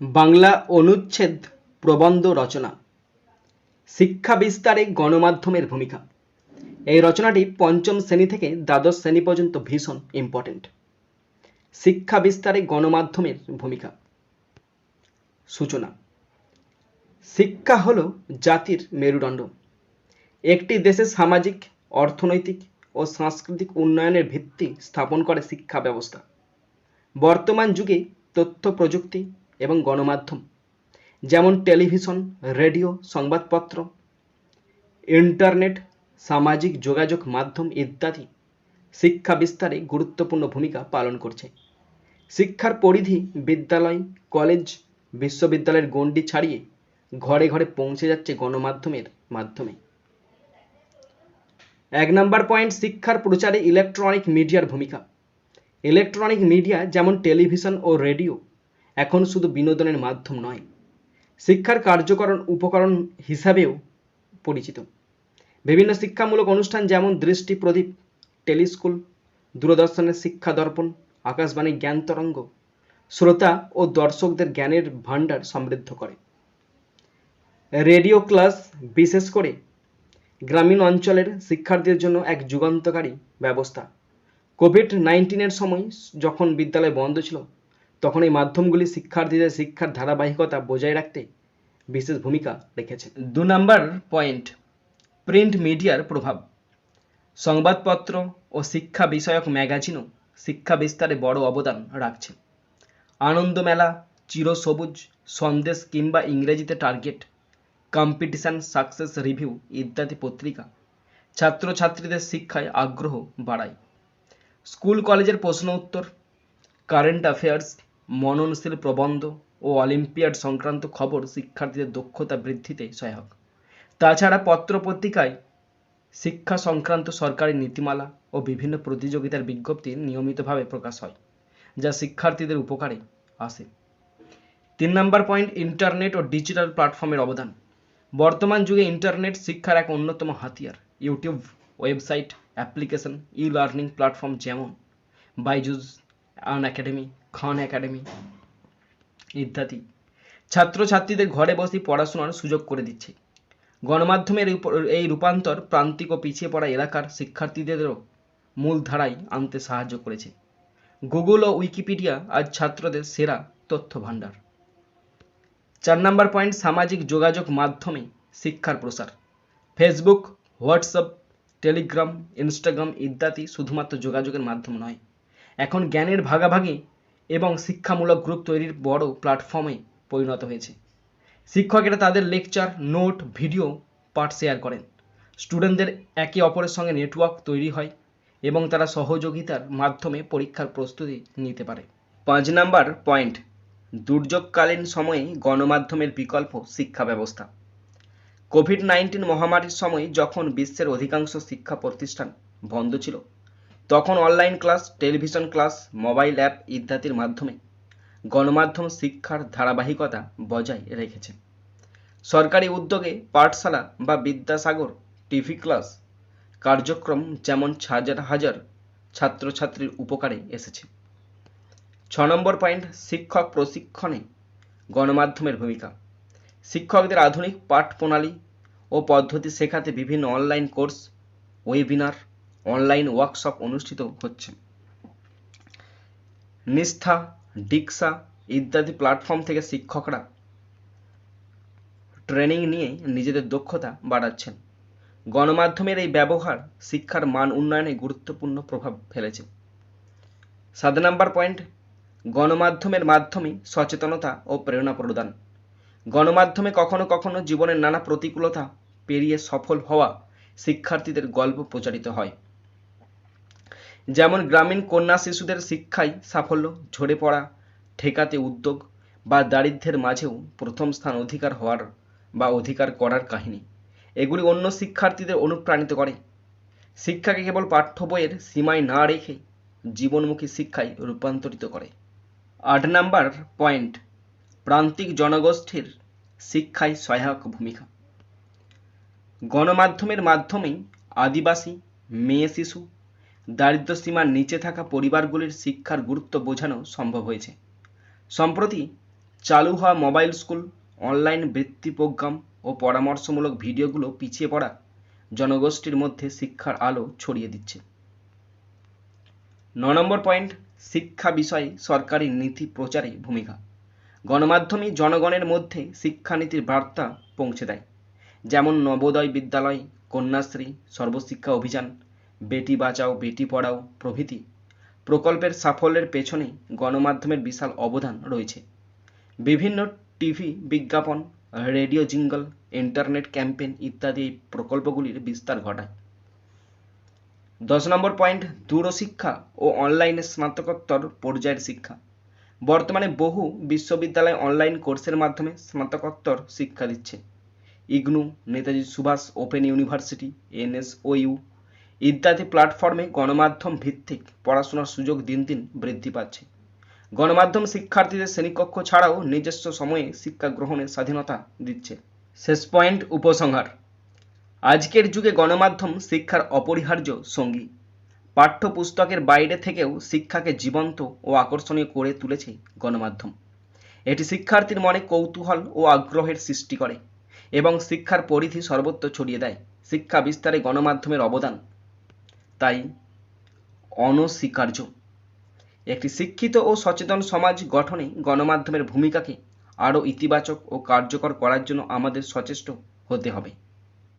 বাংলা অনুচ্ছেদ প্রবন্ধ রচনা। শিক্ষা বিস্তারে গণমাধ্যমের ভূমিকা। এই রচনাটি পঞ্চম শ্রেণি থেকে দ্বাদশ শ্রেণি পর্যন্ত ভীষণ ইম্পর্ট্যান্ট শিক্ষা বিস্তারে গণমাধ্যমের ভূমিকা। সূচনা। শিক্ষা হল জাতির মেরুদণ্ড। একটি দেশের সামাজিক, অর্থনৈতিক ও সাংস্কৃতিক উন্নয়নের ভিত্তি স্থাপন করে শিক্ষা ব্যবস্থা। বর্তমান যুগে তথ্য প্রযুক্তি এবং গণমাধ্যম, যেমন টেলিভিশন, রেডিও, সংবাদপত্র, ইন্টারনেট, সামাজিক যোগাযোগ মাধ্যম ইত্যাদি শিক্ষা বিস্তারে গুরুত্বপূর্ণ ভূমিকা পালন করছে। শিক্ষার পরিধি বিদ্যালয়, কলেজ, বিশ্ববিদ্যালয়ের গণ্ডি ছাড়িয়ে ঘরে ঘরে পৌঁছে যাচ্ছে গণমাধ্যমের মাধ্যমে। এক নম্বর পয়েন্ট, শিক্ষার প্রচারে ইলেকট্রনিক মিডিয়ার ভূমিকা। ইলেকট্রনিক মিডিয়া, যেমন টেলিভিশন ও রেডিও এখন শুধু বিনোদনের মাধ্যম নয়, শিক্ষার কার্যকরণ উপকরণ হিসাবেও পরিচিত। বিভিন্ন শিক্ষামূলক অনুষ্ঠান যেমন দৃষ্টি প্রদীপ, টেলিস্কুল, দূরদর্শনের শিক্ষা দর্পণ, আকাশবাণী জ্ঞান তরঙ্গ, শ্রোতা ও দর্শকদের জ্ঞানের ভাণ্ডার সমৃদ্ধ করে। রেডিও ক্লাস, বিশেষ করে গ্রামীণ অঞ্চলের শিক্ষার্থীদের জন্য এক যুগান্তকারী ব্যবস্থা। কোভিড নাইন্টিনের সময় যখন বিদ্যালয় বন্ধ ছিল তখন এই মাধ্যমগুলি শিক্ষার্থীদের শিক্ষার ধারাবাহিকতা বজায় রাখতে বিশেষ ভূমিকা রেখেছে। দু নম্বর পয়েন্ট, প্রিন্ট মিডিয়ার প্রভাব। সংবাদপত্র ও শিক্ষা বিষয়ক ম্যাগাজিনও শিক্ষা বিস্তারে বড় অবদান রাখছে। আনন্দমেলা, চিরসবুজ, সন্দেশ কিংবা ইংরেজিতে টার্গেট, কম্পিটিশন, সাকসেস রিভিউ ইত্যাদি পত্রিকা ছাত্রছাত্রীদের শিক্ষায় আগ্রহ বাড়ায়। স্কুল কলেজের প্রশ্ন উত্তর, কারেন্ট অ্যাফেয়ার্স মননশীল প্রবন্ধ ও অলিম্পিয়াড সংক্রান্ত খবর শিক্ষার্থীদের দক্ষতা বৃদ্ধিতে সহায়ক। তাছাড়া পত্রপত্রিকায় শিক্ষা সংক্রান্ত সরকারি নীতিমালা ও বিভিন্ন প্রতিযোগিতার বিজ্ঞপ্তি নিয়মিতভাবে প্রকাশ হয়, যা শিক্ষার্থীদের উপকারে আসে। তিন নম্বর পয়েন্ট, ইন্টারনেট ও ডিজিটাল প্ল্যাটফর্মের অবদান। বর্তমান যুগে ইন্টারনেট শিক্ষার এক অন্যতম হাতিয়ার। YouTube, website, application e learning platform যেমন Byju's Unacademy Khan Academy ইত্যাদি। ছাত্রছাত্রীদের ঘরে বসে পড়াশোনার সুযোগ করে দিচ্ছে। গণমাধ্যমের এই রূপান্তর প্রান্তিক ও পিছিয়ে পড়া এলাকার শিক্ষার্থীদেরও মূল ধারায় আনতে সাহায্য করেছে। গুগল ও উইকিপিডিয়া আজ ছাত্রদের সেরা তথ্য ভাণ্ডার চার নম্বর পয়েন্ট, সামাজিক যোগাযোগ মাধ্যমে শিক্ষার প্রসার। ফেসবুক হোয়াটসঅ্যাপ টেলিগ্রাম ইনস্টাগ্রাম ইত্যাদি শুধুমাত্র যোগাযোগের মাধ্যম নয়। এখন জ্ঞানের ভাগাভাগি এবং শিক্ষামূলক গ্রুপ তৈরির বড় প্ল্যাটফর্মে পরিণত হয়েছে। শিক্ষকেরা তাদের লেকচার, নোট, ভিডিও, পাঠ শেয়ার করেন। স্টুডেন্টদের একে অপরের সঙ্গে নেটওয়ার্ক তৈরি হয় এবং তারা সহযোগিতার মাধ্যমে পরীক্ষার প্রস্তুতি নিতে পারে। পাঁচ নাম্বার পয়েন্ট, দুর্যোগকালীন সময়ে গণমাধ্যমের বিকল্প শিক্ষা ব্যবস্থা। কোভিড নাইন্টিন মহামারীর সময় যখন বিশ্বের অধিকাংশ শিক্ষা প্রতিষ্ঠান বন্ধ ছিল তখন online class television class mobile app ইত্যাদির মাধ্যমে গণমাধ্যম শিক্ষার ধারাবাহিকতা বজায় রেখেছে। সরকারি উদ্যোগে পাঠশালা বা বিদ্যাসাগর টিভি ক্লাস কার্যক্রম যেমন হাজার হাজার ছাত্রছাত্রীর উপকারে এসেছে। ছ নম্বর পয়েন্ট শিক্ষক প্রশিক্ষণে গণমাধ্যমের ভূমিকা। শিক্ষকদের আধুনিক পাঠ প্রণালী ও পদ্ধতি শেখাতে বিভিন্ন online course webinar online workshop অনুষ্ঠিত হচ্ছে। নিষ্ঠা ডিক্সা ইত্যাদি প্ল্যাটফর্ম থেকে শিক্ষকরা ট্রেনিং নিয়ে নিজেদের দক্ষতা বাড়াচ্ছেন। গণমাধ্যমের এই ব্যবহার শিক্ষার মান উন্নয়নে গুরুত্বপূর্ণ প্রভাব ফেলেছে। সাত নম্বর পয়েন্ট গণমাধ্যমের মাধ্যমে সচেতনতা ও প্রেরণা প্রদান। গণমাধ্যমে কখনো কখনো জীবনের নানা প্রতিকূলতা পেরিয়ে সফল হওয়া শিক্ষার্থীদের গল্প প্রচারিত হয়। যেমন গ্রামীণ কন্যা শিশুদের শিক্ষায় সাফল্য, ঝরে পড়া, ঠেকাতে উদ্যোগ বা দারিদ্র্যের মাঝেও প্রথম স্থান অধিকার হওয়ার বা অধিকার করার কাহিনী। এগুলি অন্য শিক্ষার্থীদের অনুপ্রাণিত করে। শিক্ষাকে কেবল পাঠ্য বইয়ের সীমায় না রেখে জীবনমুখী শিক্ষায় রূপান্তরিত করে। আট নাম্বার পয়েন্ট, প্রান্তিক জনগোষ্ঠীর শিক্ষায় সহায়ক ভূমিকা। গণমাধ্যমের মাধ্যমেই আদিবাসী, মেয়ে শিশু দারিদ্র সীমার নিচে থাকা পরিবারগুলির শিক্ষার গুরুত্ব বোঝানো সম্ভব হয়েছে। সম্প্রতি চালু হওয়া মোবাইল স্কুল, অনলাইন বৃত্তি প্রোগ্রাম ও পরামর্শমূলক ভিডিওগুলো পিছিয়ে পড়া জনগোষ্ঠীর মধ্যে শিক্ষার আলো ছড়িয়ে দিচ্ছে। ন নম্বর পয়েন্ট, শিক্ষা বিষয়ে সরকারি নীতি প্রচারে ভূমিকা। গণমাধ্যমই জনগণের মধ্যে শিক্ষানীতির বার্তা পৌঁছে দেয়। যেমন নবোদয় বিদ্যালয়, কন্যাশ্রী, সর্বশিক্ষা অভিযান বেটি বাঁচাও, বেটি পড়াও প্রভৃতি। প্রকল্পের সাফল্যের পেছনে গণমাধ্যমের বিশাল অবদান রয়েছে। বিভিন্ন টিভি বিজ্ঞাপন, রেডিও জিঙ্গল, ইন্টারনেট ক্যাম্পেইন ইত্যাদি এই প্রকল্পগুলির বিস্তার ঘটায়। দশ নম্বর পয়েন্ট, দূরশিক্ষা ও অনলাইনে স্নাতকোত্তর পর্যায়ের শিক্ষা। বর্তমানে বহু বিশ্ববিদ্যালয় অনলাইন কোর্সের মাধ্যমে স্নাতকোত্তর শিক্ষা দিচ্ছে। IGNOU, Netaji Subhas, open university, NSOU ইত্যাদি প্ল্যাটফর্মে গণমাধ্যম ভিত্তিক পড়াশোনার সুযোগ দিন দিন বৃদ্ধি পাচ্ছে। গণমাধ্যম শিক্ষার্থীদের শ্রেণীকক্ষ ছাড়াও নিজস্ব সময়ে শিক্ষা গ্রহণের স্বাধীনতা দিচ্ছে। শেষ পয়েন্ট উপসংহার। আজকের যুগে গণমাধ্যম শিক্ষার অপরিহার্য সঙ্গী। পাঠ্যপুস্তকের বাইরে থেকেও শিক্ষাকে জীবন্ত ও আকর্ষণীয় করে তুলেছে গণমাধ্যম। এটি শিক্ষার্থীর মনে কৌতূহল ও আগ্রহের সৃষ্টি করে এবং শিক্ষার পরিধি সর্বত্র ছড়িয়ে দেয়। শিক্ষা বিস্তারে গণমাধ্যমের অবদান তাই অনস্বীকার্য। একটি শিক্ষিত ও সচেতন সমাজ গঠনে গণমাধ্যমের ভূমিকাকে আরও ইতিবাচক ও কার্যকর করার জন্য আমাদের সচেষ্ট হতে হবে।